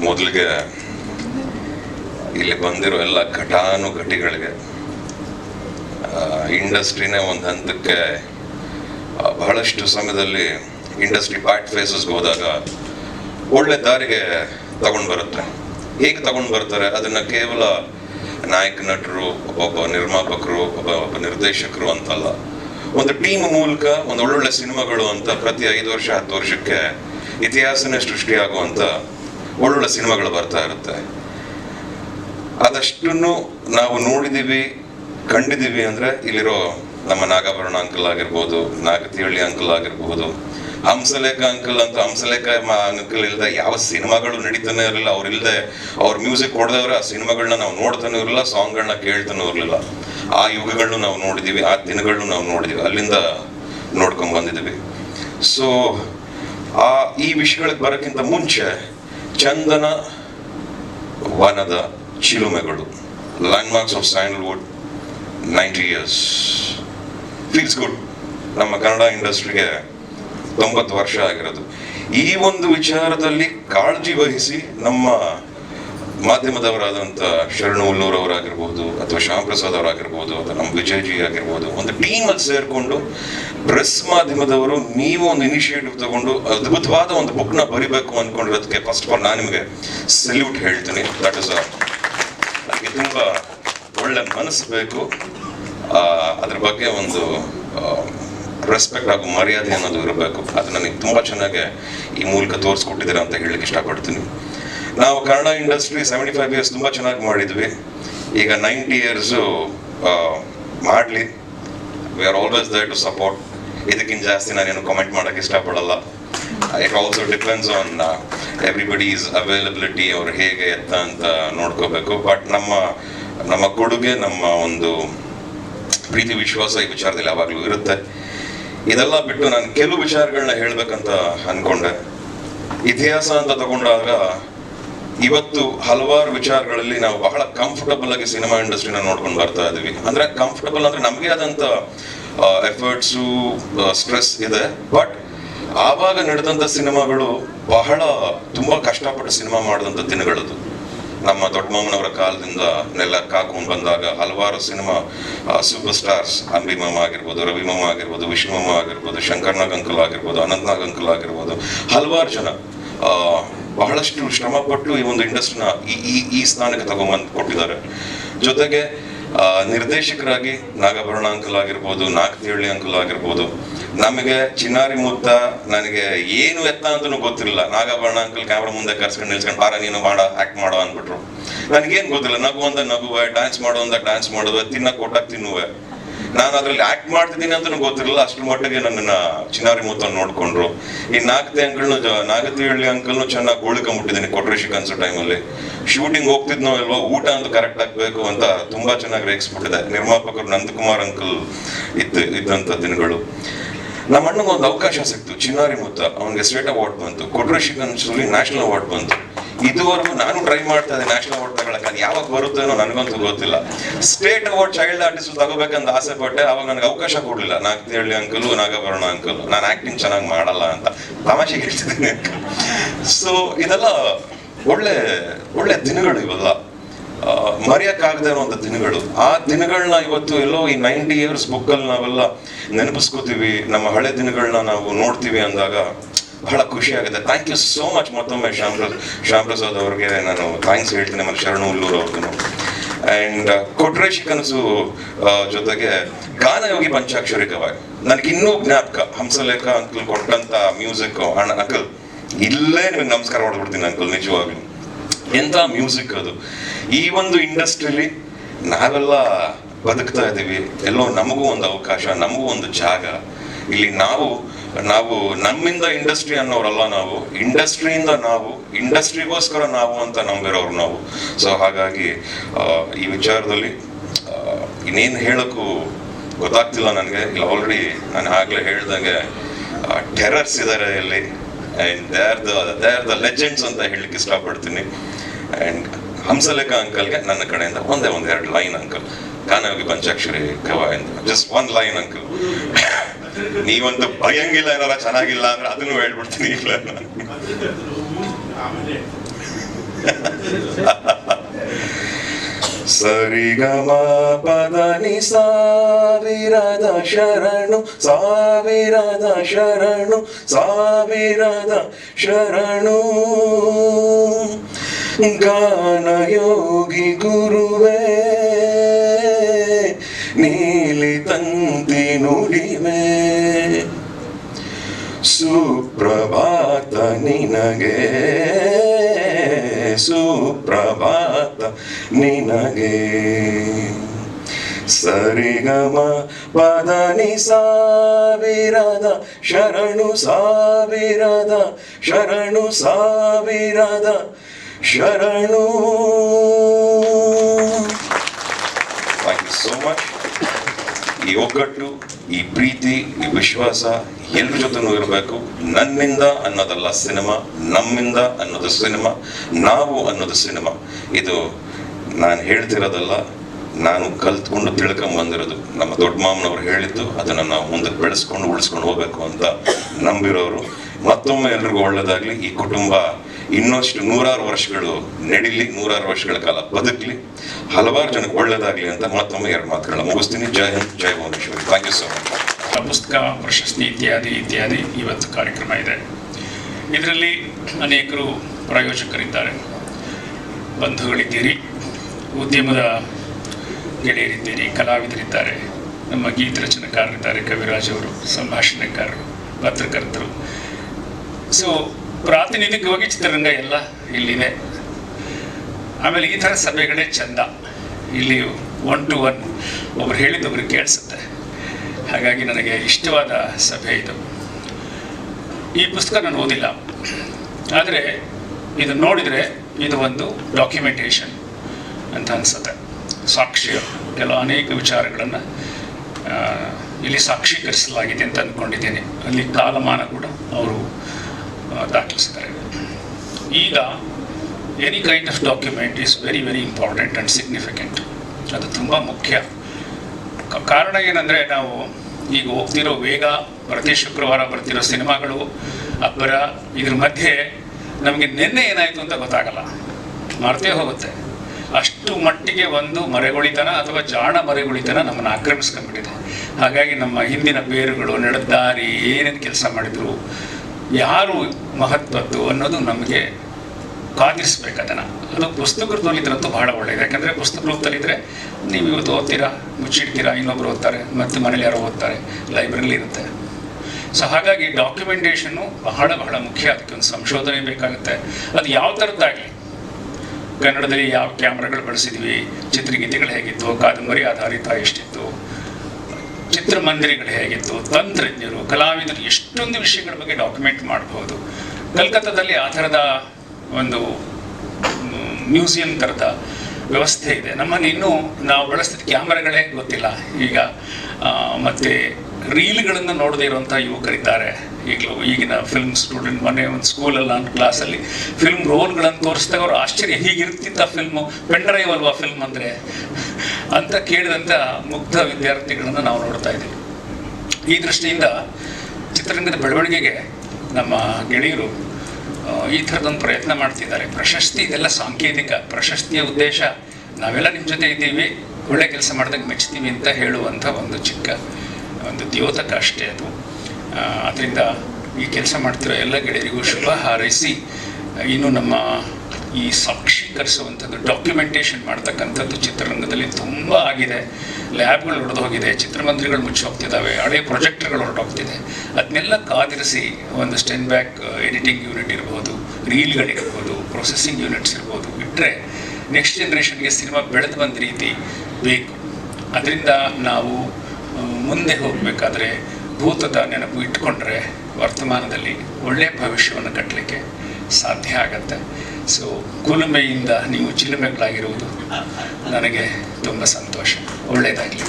ಮೊದಲಿಗೆ ಇಲ್ಲಿ ಬಂದಿರೋ ಎಲ್ಲ ಘಟಾನುಘಟಿಗಳಿಗೆ ಇಂಡಸ್ಟ್ರಿನೇ ಒಂದು ಹಂತಕ್ಕೆ ಬಹಳಷ್ಟು ಸಮಯದಲ್ಲಿ ಇಂಡಸ್ಟ್ರಿ ಪಾರ್ಟ್ ಫೇಸಸ್ಗೆ ಹೋದಾಗ ಒಳ್ಳೆ ದಾರಿಗೆ ತಗೊಂಡು ಬರುತ್ತೆ. ಹೇಗೆ ತಗೊಂಡು ಬರ್ತಾರೆ? ಅದನ್ನು ಕೇವಲ ನಾಯಕ ನಟರು, ಒಬ್ಬೊಬ್ಬ ನಿರ್ಮಾಪಕರು, ಒಬ್ಬ ಒಬ್ಬ ನಿರ್ದೇಶಕರು ಅಂತಲ್ಲ. ಒಂದು ಟೀಮ್ ಮೂಲಕ ಒಂದು ಒಳ್ಳೊಳ್ಳೆ ಸಿನಿಮಾಗಳು ಅಂತ ಪ್ರತಿ ಐದು ವರ್ಷ, ಹತ್ತು ವರ್ಷಕ್ಕೆ ಇತಿಹಾಸನೇ ಸೃಷ್ಟಿಯಾಗುವಂತ ಒಳ್ಳೊಳ್ಳೆ ಸಿನಿಮಾಗಳು ಬರ್ತಾ ಇರುತ್ತೆ. ಅದಷ್ಟನ್ನು ನಾವು ನೋಡಿದೀವಿ ಕಂಡಿದ್ದೀವಿ ಅಂದರೆ ಇಲ್ಲಿರೋ ನಮ್ಮ ನಾಗಾಭರಣ ಅಂಕಲ್ ಆಗಿರ್ಬೋದು, ನಾಗತಿಹಳ್ಳಿ ಅಂಕಲ್ ಆಗಿರ್ಬೋದು, ಹಂಸಲೇಖ ಅಂಕಲ್ ಅಂತ ಹಂಸಲೇಖ ಅಂಕಲ್ ಇಲ್ಲದೆ ಯಾವ ಸಿನಿಮಾಗಳು ನಡೀತಾನೆ ಇರಲಿಲ್ಲ. ಅವ್ರು ಇಲ್ಲದೆ ಅವ್ರ ಮ್ಯೂಸಿಕ್ ಹೊಡೆದವ್ರೆ ಆ ಸಿನಿಮಾಗಳನ್ನ ನಾವು ನೋಡ್ತಾನೂ ಇರಲಿಲ್ಲ ಸಾಂಗ್ಗಳನ್ನ ಕೇಳ್ತಾನೂ ಇರಲಿಲ್ಲ. ಆ ಯುಗಗಳನ್ನು ನಾವು ನೋಡಿದ್ದೀವಿ ಆ ದಿನಗಳನ್ನು ನಾವು ನೋಡಿದ್ದೀವಿ ಅಲ್ಲಿಂದ ನೋಡ್ಕೊಂಡು ಬಂದಿದ್ದೀವಿ ಸೊ ಆ ಈ ವಿಷಯಗಳಿಗೆ ಬರೋಕ್ಕಿಂತ ಮುಂಚೆ ಚಂದನ ವನದ ಚಿಲುಮೆಗಳು. Landmarks of sandalwood ninety years feels good ನಮ್ಮ ಕನ್ನಡ ಇಂಡಸ್ಟ್ರಿಗೆ ತೊಂಬತ್ತು ವರ್ಷ ಆಗಿರೋದು. ಈ ಒಂದು ವಿಚಾರದಲ್ಲಿ ಕಾಳಜಿ ವಹಿಸಿ ನಮ್ಮ ಮಾಧ್ಯಮದವರಾದಂಥ ಶರಣು ಉಲ್ಲೂರ್ ಅವರಾಗಿರ್ಬೋದು ಅಥವಾ ಶ್ಯಾಮ್ ಪ್ರಸಾದ್ ಅವರಾಗಿರ್ಬೋದು ಅಥವಾ ನಮ್ಮ ವಿಜಯ್ ಜಿ ಆಗಿರ್ಬೋದು, ಒಂದು ಟೀಮಲ್ಲಿ ಸೇರಿಕೊಂಡು ಪ್ರೆಸ್ ಮಾಧ್ಯಮದವರು ನೀವು ಒಂದು ಇನಿಷಿಯೇಟಿವ್ ತಗೊಂಡು ಅದ್ಭುತವಾದ ಒಂದು ಬುಕ್ನ ಬರಿಬೇಕು ಅಂದ್ಕೊಂಡಿರೋದಕ್ಕೆ ಫಸ್ಟ್ ಆಫ್ ಆಲ್ ನಾನು ನಿಮಗೆ ಸಲ್ಯೂಟ್ ಹೇಳ್ತೀನಿ. ದಟ್ ಇಸ್ ನನಗೆ ತುಂಬ ಒಳ್ಳೆ ಮನಸ್ಸು ಬೇಕು. ಅದ್ರ ಬಗ್ಗೆ ಒಂದು ರೆಸ್ಪೆಕ್ಟ್ ಹಾಗೂ ಮರ್ಯಾದೆ ಅನ್ನೋದು ಇರಬೇಕು. ಅದು ನನಗೆ ತುಂಬ ಚೆನ್ನಾಗಿ ಈ ಮೂಲಕ ತೋರಿಸ್ಕೊಟ್ಟಿದ್ದೀರಾ ಅಂತ ಹೇಳಲಿಕ್ಕೆ ಇಷ್ಟಪಡ್ತೀನಿ. ನಾವು Kannada industry seventy five years ತುಂಬ ಚೆನ್ನಾಗಿ ಮಾಡಿದ್ವಿ. ಈಗ ನೈಂಟಿ ಇಯರ್ಸು ಮಾಡಲಿ. We are always there to support ಇದಕ್ಕಿಂತ ಜಾಸ್ತಿ ನಾನೇನು ಕಾಮೆಂಟ್ ಮಾಡೋಕ್ಕೆ ಇಷ್ಟಪಡಲ್ಲ. It also depends on everybody's availability ಅವ್ರು ಹೇಗೆ ಎತ್ತ ಅಂತ ನೋಡ್ಕೋಬೇಕು. ಬಟ್ ನಮ್ಮ ನಮ್ಮ ಕೊಡುಗೆ, ನಮ್ಮ ಒಂದು ಪ್ರೀತಿ, ವಿಶ್ವಾಸ ಈ ವಿಚಾರದಲ್ಲಿ ಯಾವಾಗಲೂ ಇರುತ್ತೆ. ಇದೆಲ್ಲ ಬಿಟ್ಟು ನಾನು ಕೆಲವು ವಿಚಾರಗಳನ್ನ ಹೇಳಬೇಕಂತ ಅನ್ಕೊಂಡೆ. ಇತಿಹಾಸ ಅಂತ ತಗೊಂಡಾಗ ಇವತ್ತು ಹಲವಾರು ವಿಚಾರಗಳಲ್ಲಿ ನಾವು ಬಹಳ ಕಂಫರ್ಟಬಲ್ ಆಗಿ ಸಿನಿಮಾ ಇಂಡಸ್ಟ್ರಿನ ನೋಡ್ಕೊಂಡು ಬರ್ತಾ ಇದೀವಿ ಅಂದ್ರೆ ಕಂಫರ್ಟಬಲ್ ಅಂದ್ರೆ ನಮಗೆ ಆದಂತ ಎಫರ್ಟ್ಸು ಸ್ಟ್ರೆಸ್ ಇದೆ. ಬಟ್ ಆವಾಗ ನಡೆದಂತ ಸಿನಿಮಾಗಳು ಬಹಳ ತುಂಬಾ ಕಷ್ಟಪಟ್ಟು ಸಿನಿಮಾ ಮಾಡಿದಂಥ ದಿನಗಳದು. ನಮ್ಮ ದೊಡ್ಡಮ್ಮನವರ ಕಾಲದಿಂದ ನೆಲ ಕಾಕೊಂಡು ಬಂದಾಗ ಹಲವಾರು ಸಿನಿಮಾ ಸೂಪರ್ ಸ್ಟಾರ್ಸ್ ಅಂಬಿ ಮಾಮ ಆಗಿರ್ಬೋದು, ರವಿ ಮಾಮ ಆಗಿರ್ಬೋದು, ವಿಷ್ಣು ಮಾಮ ಆಗಿರ್ಬೋದು ಶಂಕರ್ನಾಗ್ ಅಂಕಲ್ ಆಗಿರ್ಬೋದು ಅನಂತ್ನಾಗ್ ಅಂಕಲ್ ಆಗಿರ್ಬೋದು, ಹಲವಾರು ಜನ ಬಹಳಷ್ಟು ಶ್ರಮಪಟ್ಟು ಈ ಒಂದು ಇಂಡಸ್ಟ್ರಿನ ಈ ಈ ಸ್ಥಾನಕ್ಕೆ ತಗೊಂಬಂದು ಕೊಟ್ಟಿದ್ದಾರೆ. ಜೊತೆಗೆ ನಿರ್ದೇಶಕರಾಗಿ ನಾಗಭರಣ ಅಂಕಲ್ ಆಗಿರ್ಬೋದು ನಾಗತಿಹಳ್ಳಿ ಅಂಕಲ್ ಆಗಿರ್ಬೋದು, ನಮಗೆ ಚಿನ್ನಾರಿ ಮುತ್ತ ನನಗೆ ಏನು ಎತ್ತ ಅಂತನೂ ಗೊತ್ತಿರಲಿಲ್ಲ. ನಾಗಭರಣ ಅಂಕಲ್ ಕ್ಯಾಮ್ರಾ ಮುಂದೆ ಕರ್ಸ್ಕೊಂಡು ನಿಲ್ಸ್ಕೊಂಡು, ಬಾರ, ನೀನು ಮಾಡ ಆಕ್ಟ್ ಮಾಡೋ ಅಂದ್ಬಿಟ್ರು. ನನಗೇನು ಗೊತ್ತಿಲ್ಲ. ನಗು ಅಂದ ನಗುವೆ ಡ್ಯಾನ್ಸ್ ಮಾಡೋ ಅಂದ ಡ್ಯಾನ್ಸ್ ಮಾಡುವೆ ತಿನ್ನಕ್ಕೆ ಕೊಟ್ಟಾಗ ತಿನ್ನುವೆ. ನಾನು ಅದ್ರಲ್ಲಿ ಆಕ್ಟ್ ಮಾಡ್ತಿದ್ದೀನಿ ಅಂತ ಗೊತ್ತಿರಲಿಲ್ಲ. ಅಷ್ಟ್ರ ಮಟ್ಟಿಗೆ ನನ್ನನ್ನ ಚಿನ್ನಾರಿ ಮೂತನ್ ನೋಡ್ಕೊಂಡ್ರು. ಈ ನಾಗತಿ ಅಂಕಲ್ನು ನಾಗತಿಹಳ್ಳಿ ಅಂಕಲ್ನು ಚೆನ್ನಾಗಿ ಉಳ್ಕೊಂಡ್ಬಿಟ್ಟಿದ್ದೀನಿ ಕೊಟ್ರೇಶಿ ಕನ್ಸೋ ಟೈಮಲ್ಲಿ ಶೂಟಿಂಗ್ ಹೋಗ್ತಿದ್ನೋ ಇಲ್ವೋ, ಊಟ ಅಂತ ಕರೆಕ್ಟ್ ಆಗ್ಬೇಕು ಅಂತ ತುಂಬಾ ಚೆನ್ನಾಗಿ ರೇಗಿಸ್ಬಿಟ್ಟಿದೆ. ನಿರ್ಮಾಪಕರು ನಂದಕುಮಾರ್ ಅಂಕಲ್ ಇತ್ತು ಇದ್ದಂಥ ದಿನಗಳು. ನಮ್ಮ ಅಣ್ಣಗೊಂದು ಅವಕಾಶ ಸಿಕ್ತು. ಚಿನ್ನಾರಿ ಮುತ್ತ ಅವನಿಗೆ ಸ್ಟೇಟ್ ಅವಾರ್ಡ್ ಬಂತು. ಕೊಟ್ರೇಶಿ ಕನ್ಸಲ್ಲಿ ನ್ಯಾಷನಲ್ ಅವಾರ್ಡ್ ಬಂತು. ಇದುವರೆಗೂ ನಾನು ಟ್ರೈ ಮಾಡ್ತಾ ಇದ್ದೆ ನ್ಯಾಷನಲ್ ಅವಾರ್ಡ್ ತಗೊಳಕ್ಕೆ. ಯಾವಾಗ ಬರುತ್ತೇನೋ ನನಗಂತೂ ಗೊತ್ತಿಲ್ಲ. ಸ್ಟೇಟ್ ಅವಾರ್ಡ್ ಚೈಲ್ಡ್ ಆರ್ಟಿಸ್ಟ್ ತಗೋಬೇಕಂತ ಆಸೆ ಪಟ್ಟೆ ಅವಾಗ ನನಗೆ ಅವಕಾಶ ಕೊಡಲಿಲ್ಲ. ನಾಗತಿಹಳ್ಳಿ ಅಂಕಲು ನಾಗಭರಣ ಅಂಕಲು ನಾನು ಆಕ್ಟಿಂಗ್ ಚೆನ್ನಾಗಿ ಮಾಡಲ್ಲ ಅಂತ ತಮಾಷೆ ಹೇಳ್ತಿದ್ದೀನಿ ಸೊ ಇದೆಲ್ಲ ಒಳ್ಳೆ ಒಳ್ಳೆ ದಿನಗಳು ಇವೆಲ್ಲ. ಮರೆಯಕ್ಕಾಗದೇ ಇರುವಂತ ದಿನಗಳು. ಆ ದಿನಗಳನ್ನ ಇವತ್ತು ಎಲ್ಲೋ ಈ ನೈಂಟಿ ಇಯರ್ಸ್ ಬುಕ್ಕಲ್ಲಿ ನಾವೆಲ್ಲ ನೆನಪಿಸ್ಕೋತೀವಿ. ನಮ್ಮ ಹಳೆ ದಿನಗಳನ್ನ ನಾವು ನೋಡ್ತೀವಿ ಅಂದಾಗ ಬಹಳ ಖುಷಿ ಆಗುತ್ತೆ ಥ್ಯಾಂಕ್ ಯು ಸೋ ಮಚ್ ಮತ್ತೊಮ್ಮೆ ಶ್ಯಾಮ್ ಶ್ಯಾಮ್ ಪ್ರಸಾದ್ ಅವ್ರಿಗೆ ನಾನು ಥ್ಯಾಂಕ್ಸ್ ಹೇಳ್ತೀನಿ. ಮತ್ತು ಶರಣು ಉಲ್ಲೂರ್ ಅವ್ರಿಗೂ. ಅಂಡ್ ಕೊಟ್ರೇಶ್ ಕನಸು ಜೊತೆಗೆ ಗಾನಯೋಗಿ ಪಂಚಾಕ್ಷರಿ ನನಗೆ ಇನ್ನೂ ಜ್ಞಾಪಕ, ಹಂಸಲೇಖ ಅಂಕಲ್ ಕೊಟ್ಟಂತ ಮ್ಯೂಸಿಕ್ ಅಣ್ಣ ಅಂಕಲ್ ಇಲ್ಲೇ ನಿಮಗೆ ನಮಸ್ಕಾರ ಮಾಡ್ಬಿಡ್ತೀನಿ ಅಂಕಲ್ ನಿಜವಾಗ್ಲೂ ಎಂಥ ಮ್ಯೂಸಿಕ್ ಅದು. ಈ ಒಂದು ಇಂಡಸ್ಟ್ರಿಲಿ ನಾವೆಲ್ಲ ಬದುಕ್ತಾ ಇದ್ದೀವಿ. ಎಲ್ಲೋ ನಮಗೂ ಒಂದು ಅವಕಾಶ, ನಮಗೂ ಒಂದು ಜಾಗ. ಇಲ್ಲಿ ನಾವು ನಾವು ನಮ್ಮಿಂದ ಇಂಡಸ್ಟ್ರಿ ಅನ್ನೋರಲ್ಲ ನಾವು, ಇಂಡಸ್ಟ್ರಿಯಿಂದ ನಾವು, ಇಂಡಸ್ಟ್ರಿಗೋಸ್ಕರ ನಾವು ಅಂತ ನಂಬಿರೋರು ನಾವು. ಸೊ ಹಾಗಾಗಿ ಈ ವಿಚಾರದಲ್ಲಿ ಇನ್ನೇನು ಹೇಳಕ್ಕೂ ಗೊತ್ತಾಗ್ತಿಲ್ಲ ನನಗೆ. ಇಲ್ಲ ಆಲ್ರೆಡಿ ನಾನು ಆಗಲೇ ಹೇಳ್ದಂಗೆ ಟೆರರ್ಸ್ ಇದ್ದಾರೆ ಇಲ್ಲಿ and they are the they are the legends ಅಂತ ಹೇಳಲಿಕ್ಕೆ ಇಷ್ಟಪಡ್ತೀನಿ. ಆ್ಯಂಡ್ ಹಂಸಲೇಖ ಅಂಕಲ್ಗೆ ನನ್ನ ಕಡೆಯಿಂದ ಒಂದೇ ಒಂದೆರಡು ಲೈನ್ ಅಂಕಲ್. ಕಾನವಿ ಪಂಚಾಕ್ಷರಿ ಕವ ಎಂದು. Just one line uncle. ನೀವಂತೂ ಭಯಂಗಿಲ್ಲ ಏನಾರ ಚೆನ್ನಾಗಿಲ್ಲ ಅಂದ್ರೆ ಅದನ್ನು ಹೇಳ್ಬಿಡ್ತೀನಿ ಇಲ್ಲ ಸರಿಗಮ ಪದನಿ ಸಾವಿರದ ಶರಣು ಸಾವಿರದ ಶರಣು ಸಾವಿರದ ಶರಣು. ಗಾನ ಯೋಗಿ ಗುರುವೇ. ನೀಲಿ ತಂತಿ ನುಡಿವೆ. ಸುಪ್ರಭಾತ ನಿನಗೆ ಸುಪ್ರಭಾತ ನಿನಗೆ. ಸರಿಗಮ ಪದನಿ ಸಾವಿರದ, ಶರಣು ಸಾವಿರದ ಶರಣು ಸಾವಿರದ, ಶರಣು. ಸೋ ಮಚ್ ಈ ಒಗ್ಗಟ್ಟು, ಈ ಪ್ರೀತಿ, ಈ ವಿಶ್ವಾಸ ಎಲ್ರ ಜೊತೆನೂ ಇರಬೇಕು. ನನ್ನಿಂದ ಅನ್ನೋದಲ್ಲ ಸಿನಿಮಾ, ನಮ್ಮಿಂದ ಅನ್ನೋದು ಸಿನಿಮಾ, ನಾವು ಅನ್ನೋದು ಸಿನಿಮಾ. ಇದು ನಾನು ಹೇಳ್ತಿರೋದಲ್ಲ, ನಾನು ಕಲ್ತ್ಕೊಂಡು ತಿಳ್ಕೊಂಡ್ ಬಂದಿರೋದು. ನಮ್ಮ ದೊಡ್ಡ ಮಾಮನವ್ರು ಹೇಳಿದ್ದು, ಅದನ್ನು ನಾವು ಮುಂದೆ ಬೆಳೆಸ್ಕೊಂಡು ಉಳಿಸ್ಕೊಂಡು ಹೋಗ್ಬೇಕು ಅಂತ ನಂಬಿರೋರು. ಮತ್ತೊಮ್ಮೆ ಎಲ್ರಿಗೂ ಒಳ್ಳೇದಾಗ್ಲಿ. ಈ ಕುಟುಂಬ ಇನ್ನಷ್ಟು ನೂರಾರು ವರ್ಷಗಳು ನಡಿಲಿ, ನೂರಾರು ವರ್ಷಗಳ ಕಾಲ ಬದುಕಲಿ. ಹಲವಾರು ಜನಕ್ಕೆ ಒಳ್ಳೇದಾಗಲಿ ಅಂತ ಮತ್ತೊಮ್ಮೆ ಎರಡು ಮಾತುಗಳನ್ನ ಮುಗಿಸ್ತೀನಿ. Jai Hind, Jai Bhuvaneshwari. Thank you so much ಪುಸ್ತಕ ಪ್ರಶಸ್ತಿ ಇತ್ಯಾದಿ ಇತ್ಯಾದಿ ಇವತ್ತು ಕಾರ್ಯಕ್ರಮ ಇದೆ. ಇದರಲ್ಲಿ ಅನೇಕರು ಪ್ರಾಯೋಜಕರಿದ್ದಾರೆ. ಬಂಧುಗಳಿದ್ದೀರಿ, ಉದ್ಯಮದ ಗೆಳೆಯರಿದ್ದೀರಿ, ಕಲಾವಿದರಿದ್ದಾರೆ. ನಮ್ಮ ಗೀತ ರಚನೆಕಾರರಿದ್ದಾರೆ, ಕವಿರಾಜ್ ಅವರು ಸಂಭಾಷಣೆಕಾರರು ಪತ್ರಕರ್ತರು. ಸೊ ಪ್ರಾತಿನಿಧಿಕವಾಗಿ ಚಿತ್ರರಂಗ ಎಲ್ಲ ಇಲ್ಲಿದೆ. ಆಮೇಲೆ ಈ ಥರ ಸಭೆಗಳೇ ಚಂದ. ಇಲ್ಲಿ ಒನ್ ಟು ಒನ್ ಒಬ್ರು ಹೇಳಿದ್ದೊಬ್ರು ಕೇಳಿಸುತ್ತೆ. ಹಾಗಾಗಿ ನನಗೆ ಇಷ್ಟವಾದ ಸಭೆ ಇದು. ಈ ಪುಸ್ತಕ ನಾನು ಓದಿಲ್ಲ. ಆದರೆ ಇದು ನೋಡಿದರೆ ಇದು ಒಂದು ಡಾಕ್ಯುಮೆಂಟೇಷನ್ ಅಂತ ಅನಿಸುತ್ತೆ. ಸಾಕ್ಷ್ಯ ಕೆಲವು ಅನೇಕ ವಿಚಾರಗಳನ್ನು ಇಲ್ಲಿ ಸಾಕ್ಷೀಕರಿಸಲಾಗಿದೆ ಅಂತ ಅಂದ್ಕೊಂಡಿದ್ದೇನೆ ಅಲ್ಲಿ ಕಾಲಮಾನ ಕೂಡ ಅವರು ದಾಖಲಿಸಿದ್ದಾರೆ ಈಗ any kind of document is very very important and significant ಅದು ತುಂಬ ಮುಖ್ಯ. ಕಾರಣ ಏನಂದರೆ ನಾವು ಈಗ ಹೋಗ್ತಿರೋ ವೇಗ, ಪ್ರತಿ ಶುಕ್ರವಾರ ಬರ್ತಿರೋ ಸಿನಿಮಾಗಳು ಅಬ್ಬರ ಇದ್ರ ಮಧ್ಯೆ ನಮಗೆ ನಿನ್ನೆ ಏನಾಯಿತು ಅಂತ ಗೊತ್ತಾಗಲ್ಲ. ಮರ್ತೇ ಹೋಗುತ್ತೆ. ಅಷ್ಟು ಮಟ್ಟಿಗೆ ಒಂದು ಮರೆಗುಳಿತನ ಅಥವಾ ಜಾಣ ಮರೆಗುಳಿತನ ನಮ್ಮನ್ನು ಆಕ್ರಮಿಸ್ಕೊಂಡ್ಬಿಟ್ಟಿದೆ. ಹಾಗಾಗಿ ನಮ್ಮ ಹಿಂದಿನ ಬೇರುಗಳು ನಡೆದಾರಿ ಏನೇನು ಕೆಲಸ ಮಾಡಿದ್ರು ಯಾರು ಮಹತ್ವದ್ದು ಅನ್ನೋದು ನಮಗೆ ಕಾದಿರಿಸ್ಬೇಕು ಅದನ್ನು ಅದು ಪುಸ್ತಕರು ತೊಲಿದ್ರಂತೂ ಭಾಳ ಒಳ್ಳೆಯದು ಯಾಕಂದರೆ ಪುಸ್ತಕರು ತೊಲಿದ್ರೆ ನೀವು ಇವತ್ತು ಓದ್ತೀರಾ, ಮುಚ್ಚಿಡ್ತೀರಾ, ಇನ್ನೊಬ್ರು ಓದ್ತಾರೆ, ಮತ್ತು ಮನೇಲಿ ಯಾರೋ ಓದ್ತಾರೆ, ಲೈಬ್ರರಿಲಿ ಇರುತ್ತೆ. ಸೊ ಹಾಗಾಗಿ ಡಾಕ್ಯುಮೆಂಟೇಷನ್ನು ಬಹಳ ಬಹಳ ಮುಖ್ಯ. ಅದಕ್ಕೆ ಒಂದು ಸಂಶೋಧನೆ ಬೇಕಾಗುತ್ತೆ. ಅದು ಯಾವ ಥರದ್ದಾಗಲಿ. ಕನ್ನಡದಲ್ಲಿ ಯಾವ ಕ್ಯಾಮ್ರಾಗಳು ಬಳಸಿದ್ವಿ, ಚಿತ್ರಗೀತೆಗಳು ಹೇಗಿತ್ತು ಕಾದಂಬರಿ ಆಧಾರಿತ ಎಷ್ಟಿತ್ತು ಚಿತ್ರಮಂದಿರಗಳು ಹೇಗಿತ್ತು ತಂತ್ರಜ್ಞರು, ಕಲಾವಿದರು, ಎಷ್ಟೊಂದು ವಿಷಯಗಳ ಬಗ್ಗೆ ಡಾಕ್ಯುಮೆಂಟ್ ಮಾಡಬಹುದು ಕಲ್ಕತ್ತಾದಲ್ಲಿ ಆ ಥರದ ಒಂದು ಮ್ಯೂಸಿಯಂ ಥರದ ವ್ಯವಸ್ಥೆ ಇದೆ. ನಮ್ಮನ್ನು ಇನ್ನೂ ನಾವು ಬಳಸ್ತಿದ್ದ ಕ್ಯಾಮ್ರಾಗಳೇ ಗೊತ್ತಿಲ್ಲ. ಈಗ ಮತ್ತೆ ರೀಲ್ಗಳನ್ನು ನೋಡದೇ ಇರುವಂಥ ಯುವಕರಿದ್ದಾರೆ. ಈಗಲೂ ಈಗಿನ ಫಿಲ್ಮ್ ಸ್ಟೂಡೆಂಟ್ ಮೊನ್ನೆ ಒಂದು ಸ್ಕೂಲಲ್ಲಿ ನಾನು ಕ್ಲಾಸಲ್ಲಿ ಫಿಲ್ಮ್ ರೋಲ್ಗಳನ್ನು ತೋರಿಸಿದಾಗ ಅವರು ಆಶ್ಚರ್ಯ. ಹೀಗಿರ್ತಿತ್ತ ಫಿಲ್ಮು ಪೆಂಡ್ರೈವ್ ಅಲ್ವಾ ಫಿಲ್ಮ್ ಅಂದರೆ? ಅಂತ ಕೇಳಿದಂಥ ಮುಗ್ಧ ವಿದ್ಯಾರ್ಥಿಗಳನ್ನು ನಾವು ನೋಡ್ತಾ ಇದ್ದೀವಿ. ಈ ದೃಷ್ಟಿಯಿಂದ ಚಿತ್ರರಂಗದ ಬೆಳವಣಿಗೆಗೆ ನಮ್ಮ ಗೆಳೆಯರು ಈ ಥರದೊಂದು ಪ್ರಯತ್ನ ಮಾಡ್ತಿದ್ದಾರೆ. ಪ್ರಶಸ್ತಿ ಇದೆಲ್ಲ ಸಾಂಕೇತಿಕ. ಪ್ರಶಸ್ತಿಯ ಉದ್ದೇಶ, ನಾವೆಲ್ಲ ನಿಮ್ಮ ಜೊತೆ ಇದ್ದೀವಿ. ಒಳ್ಳೆ ಕೆಲಸ ಮಾಡಿದಾಗ ಮೆಚ್ತೀವಿ ಅಂತ ಹೇಳುವಂಥ ಒಂದು ಚಿಕ್ಕ ಒಂದು ದ್ಯೋತಕ ಅಷ್ಟೇ ಅದು. ಅದರಿಂದ ಈ ಕೆಲಸ ಮಾಡ್ತಿರೋ ಎಲ್ಲ ಗೆಳೆಯರಿಗೂ ಶುಭ ಹಾರೈಸಿ, ಇನ್ನು ನಮ್ಮ ಈ ಸಾಕ್ಷೀಕರಿಸುವಂಥದ್ದು ಡಾಕ್ಯುಮೆಂಟೇಷನ್ ಮಾಡ್ತಕ್ಕಂಥದ್ದು ಚಿತ್ರರಂಗದಲ್ಲಿ ತುಂಬ ಆಗಿದೆ. ಲ್ಯಾಬ್ಗಳು ಹೊಡೆದು ಹೋಗಿದೆ, ಚಿತ್ರಮಂದಿರಗಳು ಮುಚ್ಚಿ ಹೋಗ್ತಿದ್ದಾವೆ, ಹಳೆ ಪ್ರೊಜೆಕ್ಟರ್ಗಳು ಹೊರಟೋಗ್ತಿದೆ ಅದನ್ನೆಲ್ಲ ಕಾದಿರಿಸಿ ಒಂದು ಸ್ಟೆನ್ ಬ್ಯಾಕ್ ಎಡಿಟಿಂಗ್ ಯೂನಿಟ್ ಇರ್ಬೋದು ರೀಲ್ಗಳಿರ್ಬೋದು ಪ್ರೊಸೆಸಿಂಗ್ ಯೂನಿಟ್ಸ್ ಇರ್ಬೋದು ಬಿಟ್ಟರೆ ನೆಕ್ಸ್ಟ್ ಜನ್ರೇಷನ್ಗೆ ಸಿನಿಮಾ ಬೆಳೆದು ಬಂದ ರೀತಿ ಬೇಕು. ಅದರಿಂದ ನಾವು ಮುಂದೆ ಹೋಗಬೇಕಾದ್ರೆ ಭೂತದ ನೆನಪು ಇಟ್ಕೊಂಡ್ರೆ ವರ್ತಮಾನದಲ್ಲಿ ಒಳ್ಳೆಯ ಭವಿಷ್ಯವನ್ನು ಕಟ್ಟಲಿಕ್ಕೆ ಸಾಧ್ಯ ಆಗತ್ತೆ. ಸೊ ಕುಲುಮೆಯಿಂದ ನೀವು ಚಿಲುಮೆಗಳಾಗಿರುವುದು ನನಗೆ ತುಂಬ ಸಂತೋಷ. ಒಳ್ಳೆಯದಾಗಲಿ